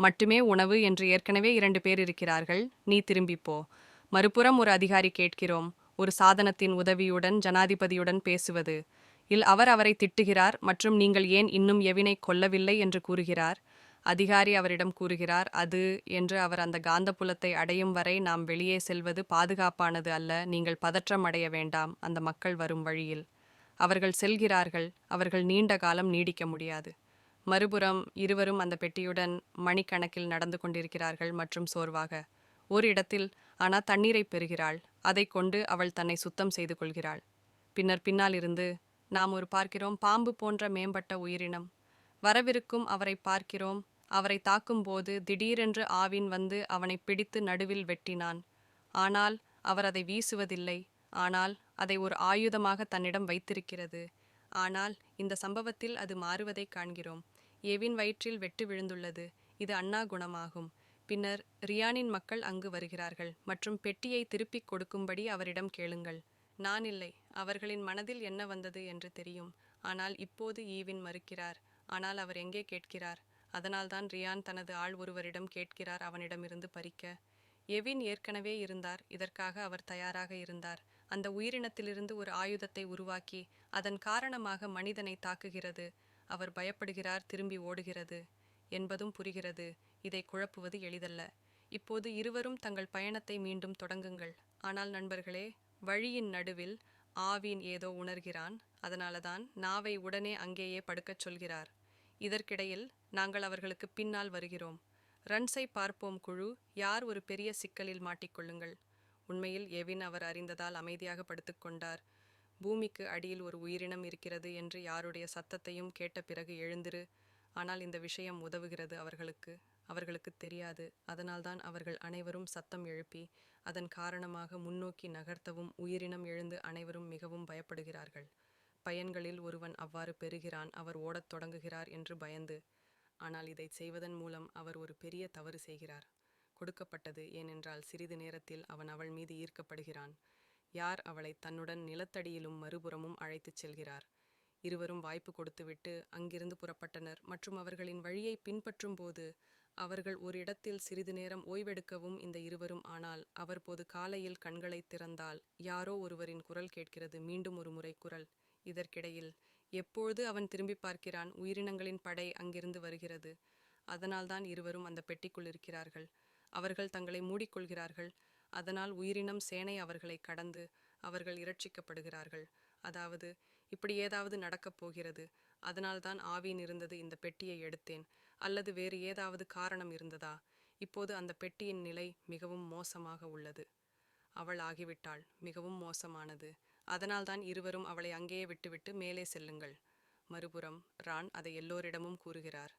மட்டுமே உணவு என்று ஏற்கனவே இரண்டு பேர் இருக்கிறார்கள். நீ திரும்பிப்போ மறுபுறம் ஒரு அதிகாரி கேட்கிறோம். ஒரு சாதனத்தின் உதவியுடன் ஜனாதிபதியுடன் பேசுவது. இல் அவர் அவரை திட்டுகிறார் மற்றும் நீங்கள் ஏன் இன்னும் எவினை கொல்லவில்லை என்று கூறுகிறார்? அதிகாரி அவரிடம் கூறுகிறார் அது என்று அவர் அந்த காந்தப்புலத்தை அடையும் வரை நாம் வெளியே செல்வது பாதுகாப்பானது அல்ல. நீங்கள் பதற்றம் அடைய வேண்டாம். அந்த மக்கள் வரும் வழியில். அவர்கள் செல்கிறார்கள். அவர்கள் நீண்ட காலம் நீடிக்க முடியாது. மறுபுறம் இருவரும் அந்த பெட்டியுடன் மணிக்கணக்கில் நடந்து கொண்டிருக்கிறார்கள் மற்றும் சோர்வாக. ஒரு இடத்தில் ஆனா தண்ணீரை பெறுகிறாள். அதை கொண்டு அவள் தன்னை சுத்தம் செய்து கொள்கிறாள். பின்னர் பின்னால் இருந்து நாம் ஒரு பார்க்கிறோம் பாம்பு போன்ற மேம்பட்ட உயிரினம். வரவிருக்கும் அவரை பார்க்கிறோம். அவரை தாக்கும்போது திடீரென்று ஆவின் வந்து அவனை பிடித்து நடுவில் வெட்டினான். ஆனால் அவர் அதை வீசுவதில்லை. ஆனால் அதை ஒரு ஆயுதமாக தன்னிடம் வைத்திருக்கிறது. ஆனால் இந்த சம்பவத்தில் அது மாறுவதை காண்கிறோம். ஏவின் வயிற்றில் வெட்டு விழுந்துள்ளது. இது அண்ணா குணமாகும். பின்னர் ரியானின் மக்கள் அங்கு வருகிறார்கள். மற்றும் பெட்டியை திருப்பிக் கொடுக்கும்படி அவரிடம் கேளுங்கள். நான் இல்லை. அவர்களின் மனதில் என்ன வந்தது என்று தெரியும். ஆனால் இப்போது ஈவின் மறுக்கிறார். ஆனால் அவர் எங்கே கேட்கிறார்? அதனால்தான் ரியான் தனது ஆள் ஒருவரிடம் கேட்கிறார் அவனிடமிருந்து பறிக்க. எவின் ஏற்கனவே இருந்தார். இதற்காக அவர் தயாராக இருந்தார். அந்த உயிரினத்திலிருந்து ஒரு ஆயுதத்தை உருவாக்கி அதன் காரணமாக மனிதனை தாக்குகிறது. அவர் பயப்படுகிறார் திரும்பி ஓடுகிறது என்பதும் புரிகிறது. இதை குழப்புவது எளிதல்ல. இப்போது இருவரும் தங்கள் பயணத்தை மீண்டும் தொடங்குங்கள். ஆனால் நண்பர்களே வழியின் நடுவில் ஆவின் ஏதோ உணர்கிறான். அதனாலதான் நாவை உடனே அங்கேயே படுக்கச் சொல்கிறார். இதற்கிடையில் நாங்கள் அவர்களுக்கு பின்னால் வருகிறோம். ரன்ஸை பார்ப்போம் குழு. யார் ஒரு பெரிய சிக்கலில் மாட்டிக்கொள்ளுங்கள். உண்மையில் எவின் அவர் அறிந்ததால் அமைதியாக படுத்துக்கொண்டார் பூமிக்கு அடியில் ஒரு உயிரினம் இருக்கிறது என்று யாருடைய சத்தத்தையும் கேட்ட பிறகு எழுந்திரு. ஆனால் இந்த விஷயம் உதவுகிறது அவர்களுக்கு. அவர்களுக்கு தெரியாது. அதனால்தான் அவர்கள் அனைவரும் சத்தம் எழுப்பி அதன் காரணமாக முன்னோக்கி நகர்த்தவும் உயிரினம் எழுந்து அனைவரும் மிகவும் பயப்படுகிறார்கள். பயன்களில் ஒருவன் அவ்வாறு பெறுகிறான் அவர் ஓடத் தொடங்குகிறார் என்று பயந்து. ஆனால் இதை செய்வதன் மூலம் அவர் ஒரு பெரிய தவறு செய்கிறார். கொடுக்கப்பட்டது ஏனென்றால் சிறிது நேரத்தில் அவன் அவள் மீது ஈர்க்கப்படுகிறான். யார் அவளை தன்னுடன் நிலத்தடியிலும் மறுபுறமும் அழைத்துச் செல்கிறார்? இருவரும் வாய்ப்பு கொடுத்துவிட்டு அங்கிருந்து புறப்பட்டனர். மற்றும் அவர்களின் வழியை பின்பற்றும் போது அவர்கள் ஒரு இடத்தில் சிறிது நேரம் ஓய்வெடுக்கவும் இந்த இருவரும் ஆனால் அவர் போது காலையில் கண்களை திறந்தால் யாரோ ஒருவரின் குரல் கேட்கிறது. மீண்டும் ஒரு முறை குரல். இதற்கிடையில் எப்பொழுது அவன் திரும்பி பார்க்கிறான்? உயிரினங்களின் படை அங்கிருந்து வருகிறது. அதனால்தான் இருவரும் அந்த பெட்டிக்குள் இருக்கிறார்கள். அவர்கள் தங்களை மூடிக்கொள்கிறார்கள். அதனால் உயிரினம் சேனை அவர்களை கடந்து அவர்கள் இரட்சிக்கப்படுகிறார்கள். அதாவது இப்படி ஏதாவது நடக்கப் போகிறது. அதனால்தான் ஆவின் இருந்தது இந்த பெட்டியை எடுத்தேன். அல்லது வேறு ஏதாவது காரணம் இருந்ததா? இப்போது அந்த பெட்டியின் நிலை மிகவும் மோசமாக உள்ளது. அவள் ஆகிவிட்டாள். மிகவும் மோசமானது. அதனால்தான் இருவரும் அவளை அங்கேயே விட்டுவிட்டு மேலே செல்லுங்கள். மறுபுறம் ரான் அதை எல்லோரிடமும் கூறுகிறார்.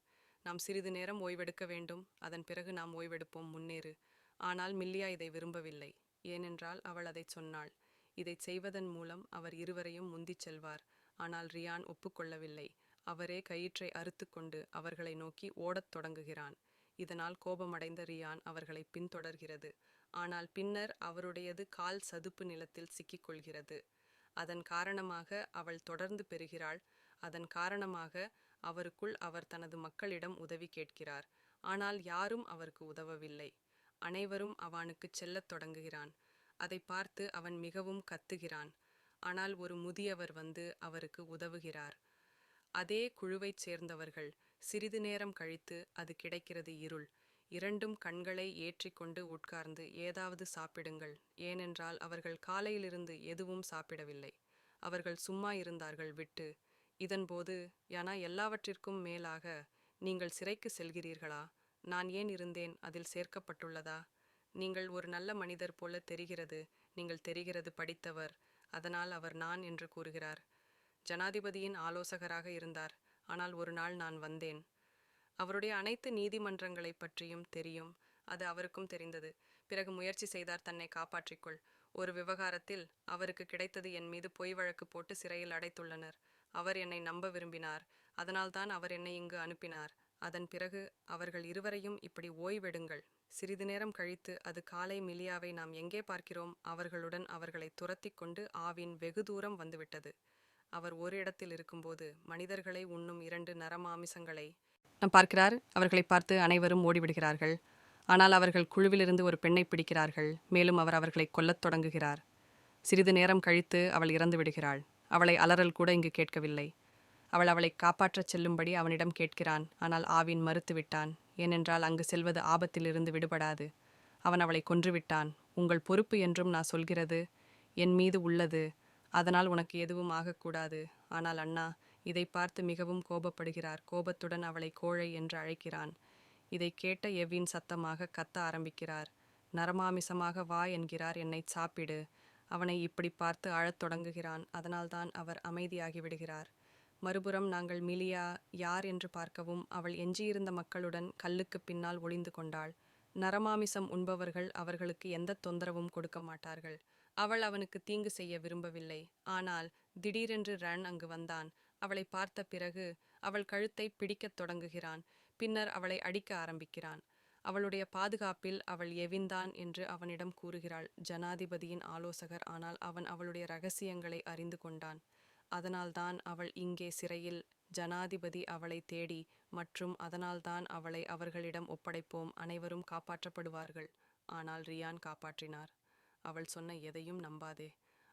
நாம் சிறிது நேரம் ஓய்வெடுக்க வேண்டும். அதன் பிறகு நாம் ஓய்வெடுப்போம். முன்னேறு. ஆனால் மில்லியா இதை விரும்பவில்லை. ஏனென்றால் அவள் அதை சொன்னாள். இதை செய்வதன் மூலம் அவர் இருவரையும் முந்திச் செல்வார். ஆனால் ரியான் ஒப்புக்கொள்ளவில்லை. அவரே கயிற்றை அறுத்துக்கொண்டு அவர்களை நோக்கி ஓடத் தொடங்குகிறான். இதனால் கோபமடைந்த ரியான் அவர்களை பின்தொடர்கிறது. ஆனால் பின்னர் அவருடையது கால் சதுப்பு நிலத்தில் சிக்கிக்கொள்கிறது அதன் காரணமாக அவள் தொடர்ந்து பெறுகிறாள். அதன் காரணமாக அவருக்குள் அவர் தனது மக்களிடம் உதவி கேட்கிறார். ஆனால் யாரும் அவருக்கு உதவவில்லை. அனைவரும் அவனுக்குச் செல்லத் தொடங்குகிறான். அதை பார்த்து அவன் மிகவும் கத்துகிறான். ஆனால் ஒரு முதியவர் வந்து அவருக்கு உதவுகிறார். அதே குழுவைச் சேர்ந்தவர்கள் சிறிது நேரம் கழித்து அது கிடைக்கிறது இருள். இரண்டும் கண்களை ஏற்றிக்கொண்டு உட்கார்ந்து ஏதாவது சாப்பிடுங்கள். ஏனென்றால் அவர்கள் காலையிலிருந்து எதுவும் சாப்பிடவில்லை. அவர்கள் சும்மா இருந்தார்கள் விட்டு இதன்போது யானா எல்லாவற்றிற்கும் மேலாக நீங்கள் சிறைக்கு செல்கிறீர்களா? நான் ஏன் இருந்தேன்? அதில் சேர்க்கப்பட்டுள்ளதா? நீங்கள் ஒரு நல்ல மனிதர் போல தெரிகிறது. நீங்கள் தெரிகிறது படித்தவர். அதனால் அவர் நான் என்று கூறுகிறார். ஜனாதிபதியின் ஆலோசகராக இருந்தார். ஆனால் ஒரு நாள் நான் வந்தேன். அவருடைய அனைத்து நீதிமன்றங்களை பற்றியும் தெரியும். அது அவருக்கும் தெரிந்தது. பிறகு முயற்சி செய்தார் தன்னை காப்பாற்றிக்கொள் ஒரு விவகாரத்தில் அவருக்கு கிடைத்தது என் மீது பொய் வழக்கு போட்டு சிறையில் அடைத்துள்ளனர். அவர் என்னை நம்ப விரும்பினார். அதனால்தான் அவர் என்னை இங்கு அனுப்பினார். அதன் பிறகு அவர்கள் இருவரையும் இப்படி ஓய்வெடுங்கள். சிறிது நேரம் கழித்து அது காலை மிலியாவை நாம் எங்கே பார்க்கிறோம்? அவர்களுடன் அவர்களை துரத்தி கொண்டு ஆவின் வெகு தூரம் வந்துவிட்டது. அவர் ஒரு இடத்தில் இருக்கும்போது மனிதர்களை உண்ணும் இரண்டு நரமாமிசங்களை நாம் பார்க்கிறார். அவர்களை பார்த்து அனைவரும் ஓடிவிடுகிறார்கள். ஆனால் அவர்கள் குழுவிலிருந்து ஒரு பெண்ணை பிடிக்கிறார்கள். மேலும் அவர் அவர்களை கொல்லத் தொடங்குகிறார். சிறிது நேரம் கழித்து அவள் இறந்து விடுகிறாள் அவளை அலறல் கூட இங்கு கேட்கவில்லை. அவள் அவளை காப்பாற்றச் செல்லும்படி அவனிடம் கேட்கிறான். ஆனால் ஆவின் மறுத்துவிட்டான் ஏனென்றால் அங்கு செல்வது ஆபத்திலிருந்து விடுபடாது. அவன் அவளை கொன்றுவிட்டான். உங்கள் பொறுப்பு என்றும் நான் சொல்கிறது. என் மீது உள்ளது. அதனால் உனக்கு எதுவும் ஆகக்கூடாது. ஆனால் அண்ணா இதை பார்த்து மிகவும் கோபப்படுகிறார். கோபத்துடன் அவளை கோழை என்று அழைக்கிறான். இதை கேட்ட எவ்வின் சத்தமாக கத்த ஆரம்பிக்கிறார். நரமாமிசமாக வா என்கிறார். என்னை சாப்பிடு. அவனை இப்படி பார்த்து அழத் தொடங்குகிறான். அதனால்தான் அவர் அமைதியாகி விடுகிறார் மறுபுறம் நாங்கள் மிலியா யார் என்று பார்க்கவும் அவள் எஞ்சியிருந்த மக்களுடன் கல்லுக்கு பின்னால் ஒளிந்து கொண்டாள். நரமாமிசம் உண்பவர்கள் அவர்களுக்கு எந்த தொந்தரவும் கொடுக்க மாட்டார்கள். அவள் அவனுக்கு தீங்கு செய்ய விரும்பவில்லை. ஆனால் திடீரென்று ரன் அங்கு வந்தான். அவளை பார்த்த பிறகு அவள் கழுத்தை பிடிக்கத் தொடங்குகிறான். பின்னர் அவளை அடிக்க ஆரம்பிக்கிறான். அவளுடைய பாதுகாப்பில் அவள் எவின்தான் என்று அவனிடம் கூறுகிறாள். ஜனாதிபதியின் ஆலோசகர். ஆனால் அவன் அவளுடைய ரகசியங்களை அறிந்து கொண்டான். அதனால்தான் அவள் இங்கே சிறையில். ஜனாதிபதி அவளை தேடி மற்றும் அதனால்தான் அவளை அவர்களிடம் ஒப்படைப்போம். அனைவரும் காப்பாற்றப்படுவார்கள் ஆனால் ரியான் காப்பாற்றினார். அவள் சொன்ன எதையும் நம்பாதே.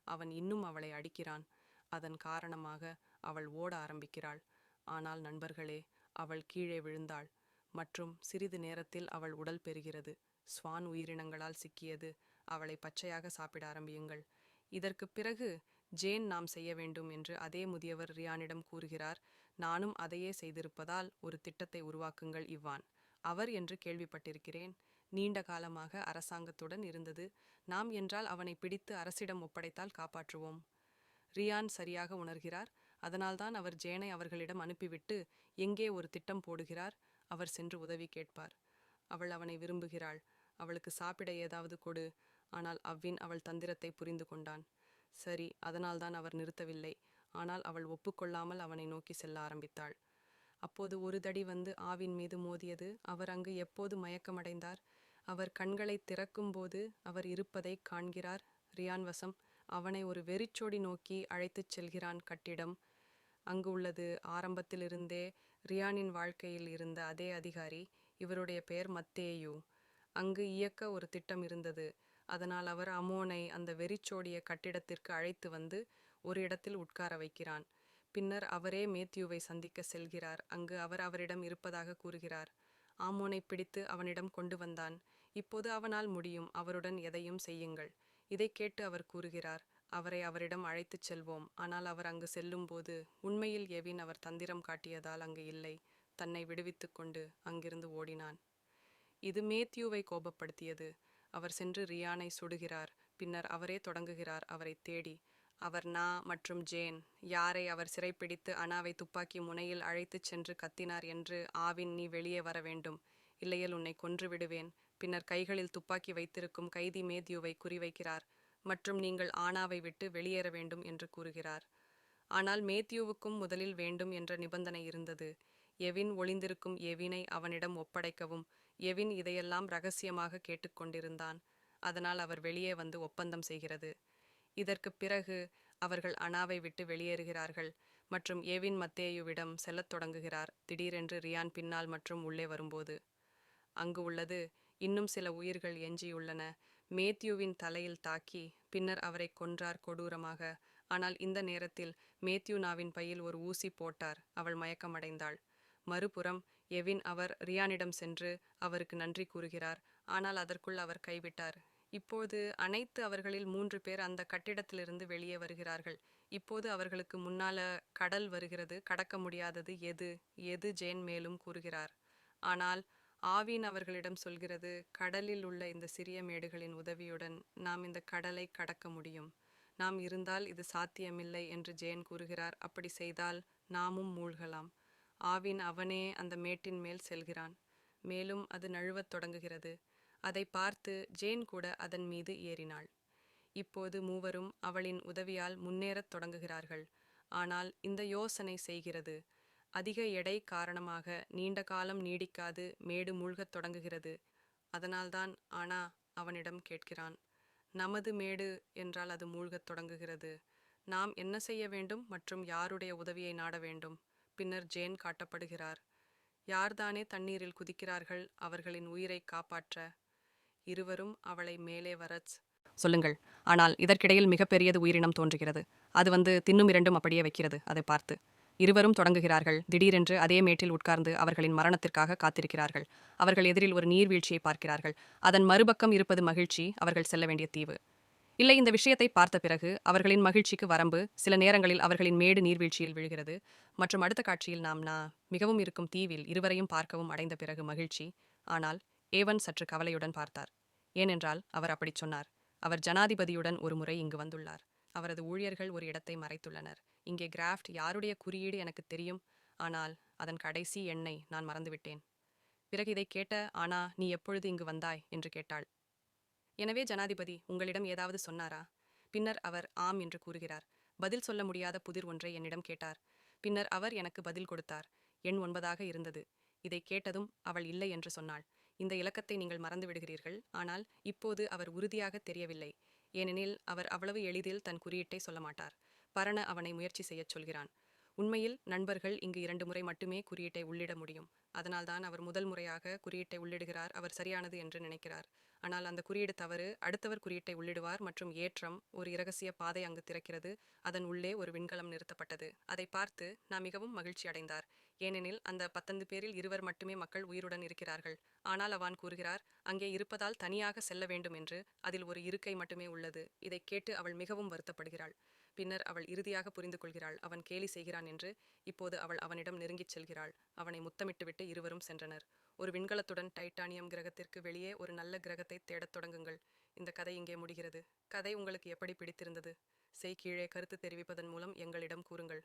அவன் இன்னும் அவளை அடிக்கிறான். அதன் காரணமாக அவள் ஓட ஆரம்பிக்கிறாள். ஆனால் நண்பர்களே அவள் கீழே விழுந்தாள். மற்றும் சிறிது நேரத்தில் அவள் உடல் பெறுகிறது ஸ்வான் உயிரினங்களால் சிக்கியது. அவளை பச்சையாக சாப்பிட ஆரம்பியுங்கள். இதற்கு பிறகு ஜேன் நாம் செய்ய வேண்டும் என்று அதே முதியவர் ரியானிடம் கூறுகிறார். நானும் அதையே செய்திருப்பதால் ஒரு திட்டத்தை உருவாக்குங்கள் இவ்வான். அவர் என்று கேள்விப்பட்டிருக்கிறேன். நீண்ட காலமாக அரசாங்கத்துடன் இருந்தது. நாம் என்றால் அவனை பிடித்து அரசிடம் ஒப்படைத்தால் காப்பாற்றுவோம் ரியான் சரியாக உணர்கிறார். அதனால்தான் அவர் ஜேனை அவர்களிடம் அனுப்பிவிட்டு எங்கே ஒரு திட்டம் போடுகிறார்? அவர் சென்று உதவி கேட்பார். அவள் அவனை விரும்புகிறாள். அவளுக்கு சாப்பிட ஏதாவது கொடு. ஆனால் அவ்வின் அவள் தந்திரத்தை புரிந்து கொண்டான். சரி அதனால்தான் அவர் நிறுத்தவில்லை. ஆனால் அவள் ஒப்புக்கொள்ளாமல் அவனை நோக்கி செல்ல ஆரம்பித்தாள். அப்போது ஒரு தடி வந்து ஆவின் மீது மோதியது. அவர் அங்கு எப்போது மயக்கமடைந்தார்? அவர் கண்களை திறக்கும்போது அவர் இருப்பதை காண்கிறார். ரியான் வசம் அவனை ஒரு வெறிச்சோடி நோக்கி அழைத்துச் செல்கிறான் கட்டிடம். அங்கு உள்ளது. ஆரம்பத்திலிருந்தே ரியானின் வாழ்க்கையில் இருந்த அதே அதிகாரி இவருடைய பெயர் மத்தேயு. அங்கு இயக்க ஒரு திட்டம் இருந்தது. அதனால் அவர் அமோனை அந்த வெறிச்சோடிய கட்டிடத்திற்கு அழைத்து வந்து ஒரு இடத்தில் உட்கார வைக்கிறான். பின்னர் அவரே மேத்யூவை சந்திக்க செல்கிறார். அங்கு அவர் அவரிடம் இருப்பதாக கூறுகிறார். ஆமோனை பிடித்து அவனிடம் கொண்டு வந்தான். இப்போது அவனால் முடியும். அவருடன் எதையும் செய்யுங்கள். இதை கேட்டு அவர் கூறுகிறார். அவரை அவரிடம் அழைத்துச் செல்வோம். ஆனால் அவர் அங்கு செல்லும்போது உண்மையில் எவின் அவர் தந்திரம் காட்டியதால் அங்கு இல்லை. தன்னை விடுவித்துக்கொண்டு அங்கிருந்து ஓடினான். இது மேத்யூவை கோபப்படுத்தியது. அவர் சென்று ரியானை சுடுகிறார். பின்னர் அவரே தொடங்குகிறார். அவரை தேடி அவர் நா மற்றும் ஜேன் யாரை அவர் சிறைப்பிடித்து அனாவை துப்பாக்கி முனையில் அழைத்துச் சென்று கத்தினார் என்று ஆவின் நீ வெளியே வர வேண்டும். இல்லையேல் உன்னை கொன்று விடுவேன். பின்னர் கைகளில் துப்பாக்கி வைத்திருக்கும் கைதி மேத்யூவை குறிவைக்கிறார். மற்றும் நீங்கள் ஆனாவை விட்டு வெளியேற வேண்டும் என்று கூறுகிறார். ஆனால் மேத்யூவுக்கும் முதலில் வேண்டும் என்ற நிபந்தனை இருந்தது. எவின் ஒளிந்திருக்கும் எவினை அவனிடம் ஒப்படைக்கவும் எவின் இதையெல்லாம் ரகசியமாக கேட்டுக்கொண்டிருந்தான் அதனால் அவர் வெளியே வந்து ஒப்பந்தம் செய்கிறது. இதற்கு பிறகு அவர்கள் அனாவை விட்டு வெளியேறுகிறார்கள் மற்றும் ஏவின் மத்தேயுவிடம் செல்லத் தொடங்குகிறார். திடீரென்று ரியான் பின்னால் மற்றும் உள்ளே வரும்போது அங்கு உள்ளது இன்னும் சில உயிர்கள் எஞ்சியுள்ளன. மேத்யூவின் தலையில் தாக்கி பின்னர் அவரை கொன்றார் கொடூரமாக. ஆனால் இந்த நேரத்தில் மேத்யூ நாவின் பையில் ஒரு ஊசி போட்டார். அவள் மயக்கமடைந்தாள். மறுபுறம் எவின் அவர் ரியானிடம் சென்று அவருக்கு நன்றி கூறுகிறார். ஆனால் அதற்குள் அவர் கைவிட்டார். இப்போது அனைத்து அவர்களில் மூன்று பேர் அந்த கட்டிடத்திலிருந்து வெளியே வருகிறார்கள். இப்போது அவர்களுக்கு முன்னால கடல் வருகிறது. கடக்க முடியாதது எது? எது? ஜேன் மேலும் கூறுகிறார். ஆனால் ஆவின் அவர்களிடம் சொல்கிறது கடலில் உள்ள இந்த சிறிய மேடுகளின் உதவியுடன் நாம் இந்த கடலை கடக்க முடியும். நாம் இருந்தால் இது சாத்தியமில்லை என்று ஜேன் கூறுகிறார். அப்படி செய்தால் நாமும் மூழ்கலாம் ஆவின் அவனே அந்த மேட்டின் மேல் செல்கிறான். மேலும் அது நழுவத் தொடங்குகிறது. அதை பார்த்து ஜேன் கூட அதன் மீது ஏறினாள். இப்போது மூவரும் அவளின் உதவியால் முன்னேறத் தொடங்குகிறார்கள். ஆனால் இந்த யோசனை செய்கிறது. அதிக எடை காரணமாக நீண்ட காலம் நீடிக்காது மேடு மூழ்கத் தொடங்குகிறது. அதனால்தான் ஆனா அவனிடம் கேட்கிறான் நமது மேடு என்றால் அது மூழ்கத் தொடங்குகிறது. நாம் என்ன செய்ய வேண்டும் மற்றும் யாருடைய உதவியை நாட வேண்டும்? பின்னர் ஜேன் காட்டப்படுகிறார் யார்தானே தண்ணீரில் குதிக்கிறார்கள் அவர்களின் உயிரை காப்பாற்ற? இருவரும் அவளை மேலே வரச் சொல்லுங்கள். ஆனால் இதற்கிடையில் மிகப்பெரியது உயிரினம் தோன்றுகிறது. அது வந்து தின்னும் இரண்டும் அப்படியே வைக்கிறது. அதை பார்த்து இருவரும் தொடங்குகிறார்கள். திடீரென்று அதே மேட்டில் உட்கார்ந்து அவர்களின் மரணத்திற்காக காத்திருக்கிறார்கள். அவர்கள் எதிரில் ஒரு நீர்வீழ்ச்சியை பார்க்கிறார்கள். அதன் மறுபக்கம் இருப்பது மகிழ்ச்சி அவர்கள் செல்ல வேண்டிய தீவு. இல்லை இந்த விஷயத்தை பார்த்த பிறகு அவர்களின் மகிழ்ச்சிக்கு வரம்பு சில நேரங்களில் அவர்களின் மேடு நீர்வீழ்ச்சியில் விழுகிறது. மற்றும் அடுத்த காட்சியில் நாம் நா மிகவும் இருக்கும் தீவில் இருவரையும் பார்க்கவும் அடைந்த பிறகு மகிழ்ச்சி. ஆனால் ஏவன் சற்று கவலையுடன் பார்த்தார். ஏனென்றால் அவர் அப்படிச் சொன்னார். அவர் ஜனாதிபதியுடன் ஒரு முறை இங்கு வந்துள்ளார். அவரது ஊழியர்கள் ஒரு இடத்தை மறைத்துள்ளனர். இங்கே கிராஃப்ட் யாருடைய குறியீடு எனக்கு தெரியும். ஆனால் அதன் கடைசி எண்ணை நான் மறந்துவிட்டேன். பிறகு இதை கேட்ட ஆனா நீ எப்பொழுது இங்கு வந்தாய்? என்று கேட்டாள். எனவே ஜனாதிபதி உங்களிடம் ஏதாவது சொன்னாரா? பின்னர் அவர் ஆம் என்று கூறுகிறார். பதில் சொல்ல முடியாத புதிர் ஒன்றை என்னிடம் கேட்டார். பின்னர் அவர் எனக்கு பதில் கொடுத்தார். எண் ஒன்பதாக இருந்தது. இதை கேட்டதும் அவள் இல்லை என்று சொன்னாள். இந்த இலக்கத்தை நீங்கள் மறந்து விடுகிறீர்கள் ஆனால் இப்போது அவர் உறுதியாக தெரியவில்லை. ஏனெனில் அவர் அவ்வளவு எளிதில் தன் குறியீட்டை சொல்ல மாட்டார். பரண அவனை முயற்சி செய்யச் சொல்கிறான். உண்மையில் நண்பர்கள் இங்கு இரண்டு முறை மட்டுமே குறியீட்டை உள்ளிட முடியும். அதனால்தான் அவர் முதல் முறையாக குறியீட்டை உள்ளிடுகிறார். அவர் சரியானது என்று நினைக்கிறார். ஆனால் அந்த குறியீடு தவறு. அடுத்தவர் குறியீட்டை உள்ளிடுவார் மற்றும் ஏற்றம் ஒரு இரகசிய பாதை அங்கு திறக்கிறது. அதன் உள்ளே ஒரு விண்கலம் நிறுத்தப்பட்டது. அதை பார்த்து நான் மிகவும் மகிழ்ச்சி அடைந்தார். ஏனெனில் அந்த பத்தந்து பேரில் இருவர் மட்டுமே மக்கள் உயிருடன் இருக்கிறார்கள். ஆனால் அவான் கூறுகிறார் அங்கே இருப்பதால் தனியாக செல்ல வேண்டும் என்று. அதில் ஒரு இருக்கை மட்டுமே உள்ளது. இதை கேட்டு அவள் மிகவும் வருத்தப்படுகிறாள். பின்னர் அவள் இறுதியாக புரிந்து கொள்கிறாள். அவன் கேலி செய்கிறான் என்று இப்போது அவள் அவனிடம் நெருங்கிச் செல்கிறாள். அவனை முத்தமிட்டுவிட்டு இருவரும் சென்றனர். ஒரு விண்கலத்துடன் டைட்டானியம் கிரகத்திற்கு வெளியே ஒரு நல்ல கிரகத்தை தேடத் தொடங்குங்கள். இந்த கதை இங்கே முடிகிறது. கதை உங்களுக்கு எப்படி பிடித்திருந்தது? செய் கீழே கருத்து தெரிவிப்பதன் மூலம் எங்களிடம் கூறுங்கள்.